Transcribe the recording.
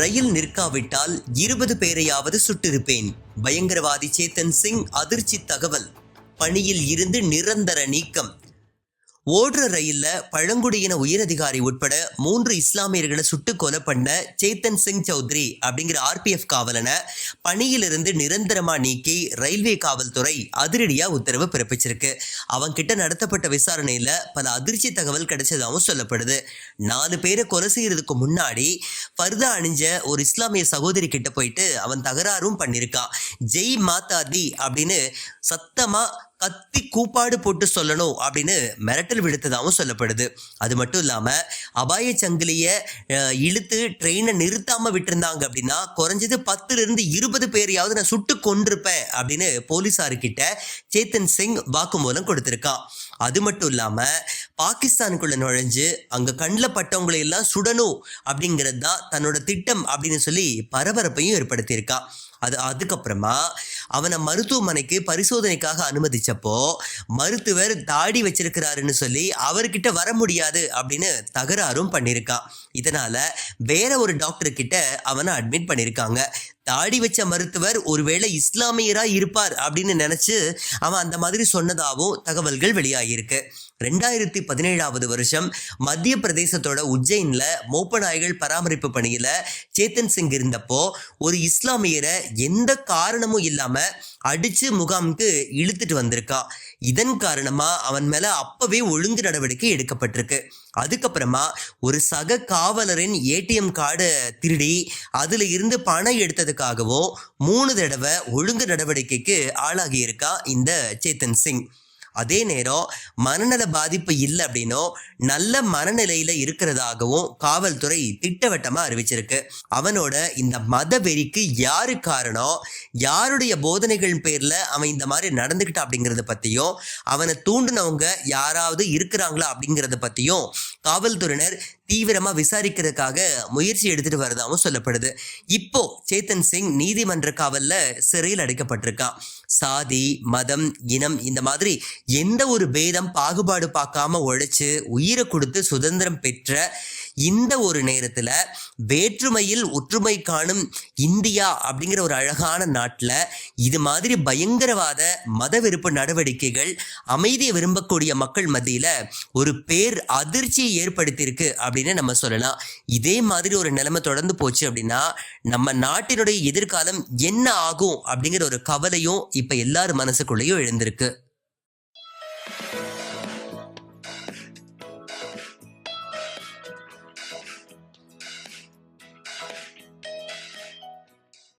ரயில் நிற்காவிட்டால் இருபது பேரையாவது சுட்டிருப்பேன். பயங்கரவாதி சேத்தன் சிங் அதிர்ச்சி தகவல். பணியில் இருந்து நிரந்தர நீக்கம். ஓடுற ரயில்ல பழங்குடியின உயரதிகாரி உட்பட மூன்று இஸ்லாமியர்களை சுட்டு கொலை பண்ண சேத்தன் சிங் சௌத்ரி அப்படிங்கிற ஆர்பிஎஃப் காவலனை பணியிலிருந்து நிரந்தரமா நீக்கி ரயில்வே காவல்துறை அதிரடியா உத்தரவு பிறப்பிச்சிருக்கு. அவங்க கிட்ட நடத்தப்பட்ட விசாரணையில பல அதிர்ச்சி தகவல் கிடைச்சதாகவும் சொல்லப்படுது. நாலு பேரை கொலை செய்யறதுக்கு முன்னாடி பர்தா அணிஞ்ச ஒரு இஸ்லாமிய சகோதரி கிட்ட போயிட்டு அவன் தகராறும் பண்ணியிருக்கான் ஜெய் மாதாதி அப்படின்னு சத்தமாக கத்தி கூப்பாடு போட்டு சொல்லணும் அப்படின்னு மிரட்டல் விடுத்ததாகவும் சொல்லப்படுது. அது மட்டும் இல்லாமல் அபாய சங்கிலியை இழுத்து ட்ரெயினை நிறுத்தாமல் விட்டிருந்தாங்க அப்படின்னா குறைஞ்சது பத்துலேருந்து இருபது பேரையாவது நான் சுட்டு கொண்டிருப்பேன் அப்படின்னு போலீசாருக்கிட்ட சேத்தன் சிங் வாக்குமூலம் கொடுத்துருக்கான். அது மட்டும் இல்லாமல் பாகிஸ்தானுக்குள்ளே நுழைஞ்சு அங்கே கண்ணில் பட்டவங்களை எல்லாம் சுடணும் அப்படிங்கிறது தான் தன்னோட திட்டம் அப்படின்னு சொல்லி பரபரப்பையும் ஏற்படுத்தியிருக்கான். அது அதுக்கப்புறமா அவனை மருத்துவமனைக்கு பரிசோதனைக்காக அனுமதிச்சப்போ மருத்துவர் தாடி வச்சிருக்கிறாருன்னு சொல்லி அவர்கிட்ட வர முடியாது அப்படின்னு தகராறும் பண்ணியிருக்கான். இதனால வேற ஒரு டாக்டர் கிட்ட அவனை அட்மிட் பண்ணியிருக்காங்க. தாடி வச்ச மருத்துவர் ஒருவேளை இஸ்லாமியரா இருப்பார் அப்படின்னு நினைச்சு அவன் அந்த மாதிரி சொன்னதாகவும் தகவல்கள் வெளியாகியிருக்கு. ரெண்டாயிரத்தி பதினேழாவது வருஷம் மத்திய பிரதேசத்தோட உஜ்ஜைனில் மோப்ப நாய்கள் பராமரிப்பு பணியில் சேத்தன் சிங் இருந்தப்போ ஒரு இஸ்லாமியரை எந்த காரணமும் இல்லாமல் அடித்து முகாமுக்கு இழுத்துட்டு வந்திருக்கான் இதன் காரணமா அவன் மேல அப்பவே ஒழுங்கு நடவடிக்கை எடுக்கப்பட்டிருக்கு. அதுக்கப்புறமா ஒரு சக காவலரின் ஏடிஎம் கார்டை திருடி அதுல இருந்து பணம் எடுத்ததுக்காகவும் மூணு தடவை ஒழுங்கு நடவடிக்கைக்கு ஆளாகியிருக்கா இந்த சேத்தன் சிங். அதே நேரம் மனநல பாதிப்பு இல்லை அப்படின்னும் நல்ல மனநிலையில இருக்கிறதாகவும் காவல்துறை திட்டவட்டமா அறிவிச்சிருக்கு. அவனோட இந்த மத வெறிக்கு யாரு காரணம்? யாருடைய போதனைகள் பேர்ல அவன் இந்த மாதிரி நடந்துக்கிட்டான் அப்படிங்கறத பத்தியும் அவனை தூண்டினவங்க யாராவது இருக்கிறாங்களா அப்படிங்கறத பத்தியும் காவல்துறையினர் தீவிரமாக விசாரிக்கிறதுக்காக முயற்சி எடுத்துட்டு வரதாகவும் சொல்லப்படுது. இப்போ சேத்தன் சிங் நீதிமன்ற காவலில் சிறையில் அடைக்கப்பட்டிருக்கான் சாதி மதம் இனம் இந்த மாதிரி எந்த ஒரு பேதம் பாகுபாடு பார்க்காம உழைச்சு உயிரை கொடுத்து சுதந்திரம் பெற்ற இந்த ஒரு நேரத்தில் வேற்றுமையில் ஒற்றுமை காணும் இந்தியா அப்படிங்கிற ஒரு அழகான நாட்டில் இது மாதிரி பயங்கரவாத மத வெறுப்பு நடவடிக்கைகள் அமைதியை விரும்பக்கூடிய மக்கள் மத்தியில் ஒரு பேர் அதிர்ச்சியை ஏற்படுத்தியிருக்கு அப்படின்னு நம்ம சொல்லலாம். இதே மாதிரி ஒரு நிலைமை தொடர்ந்து போச்சு அப்படின்னா நம்ம நாட்டினுடைய எதிர்காலம் என்ன ஆகும் அப்படிங்கிற ஒரு கவலையும் இப்போ எல்லார் மனசுக்குள்ளேயும் எழுந்திருக்கு.